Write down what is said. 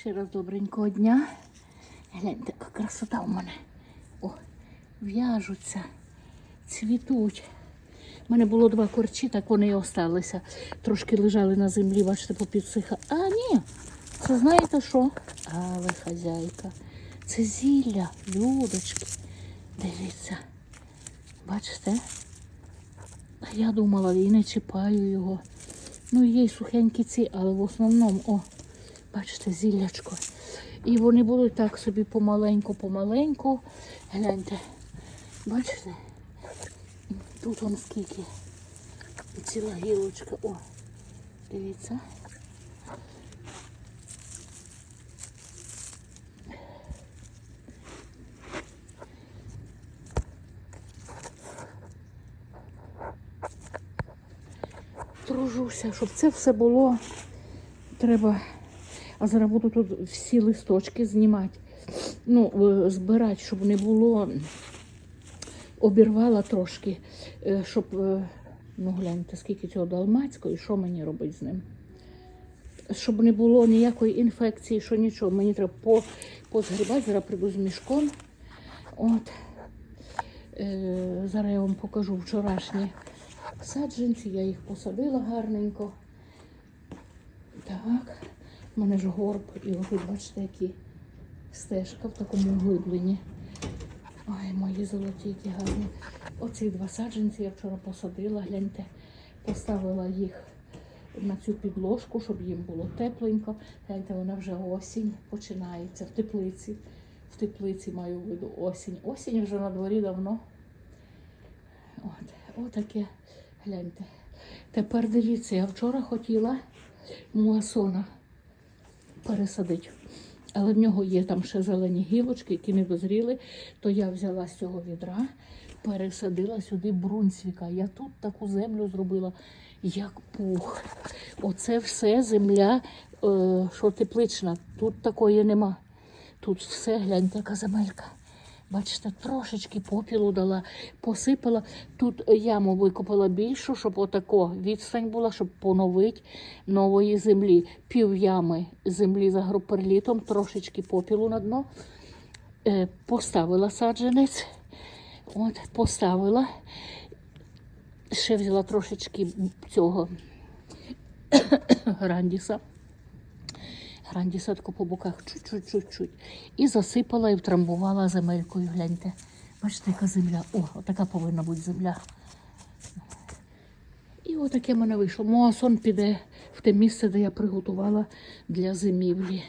Ще раз добренького дня. Гляньте, яка красота у мене. О, в'яжуться, цвітуть. У мене було два корчі, так вони і осталися. Трошки лежали на землі, бачите, попідсиха. А, ні, це знаєте що? Але хазяйка. Це зілля, людочки. Дивіться. Бачите? А я думала, і не чіпаю його. Ну, є сухенькі ці, але в основному, о, бачите, зіллячко. І вони будуть так собі помаленьку, помаленьку. Гляньте, бачите? Тут он скільки. І ціла гілочка. О, дивіться. Тружуся, щоб це все було. Треба. А зараз буду тут всі листочки знімати. Ну, е, збирати, щоб не було. Обірвала трошки, е, щоб. е, Ну, гляньте, скільки цього далмацького і що мені робити з ним. Щоб не було ніякої інфекції, що нічого. Мені треба по, позгрібати, зараз прийду з мішком. От. Зараз я вам покажу вчорашні саджанці, я їх посадила гарненько. Так, у мене ж горб, і ось бачите, які стежка в такому глибленні. Ой, мої золоті, які гарні. Оці два саджанці я вчора посадила, гляньте, поставила їх на цю підложку, щоб їм було тепленько. Гляньте, вона вже осінь починається в теплиці. В теплиці маю в виду осінь. Осінь вже на дворі давно. От, отаке, гляньте. Тепер дивіться, я вчора хотіла муасона пересадити. Але в нього є там ще зелені гілочки, які не дозріли. То я взяла з цього відра, пересадила сюди брунцвіка. Я тут таку землю зробила, як пух. Оце все земля, е, що теплична. Тут такої нема. Тут все, гляньте, така земелька. Бачите, трошечки попілу дала, посипала. Тут яму викопала більшу, щоб отако відстань була, щоб поновити нової землі. Пів ями землі за агроперлітом, трошечки попілу на дно. Е, поставила саджанець. От, поставила. Ще взяла трошечки цього грандіса. Гранді таку по боках чуть-чуть-чуть-чуть. І засипала і втрамбувала земелькою. Гляньте. Бачите, яка земля. О, отака повинна бути земля. І отаке в мене вийшло. Моасон піде в те місце, де я приготувала для зимівлі.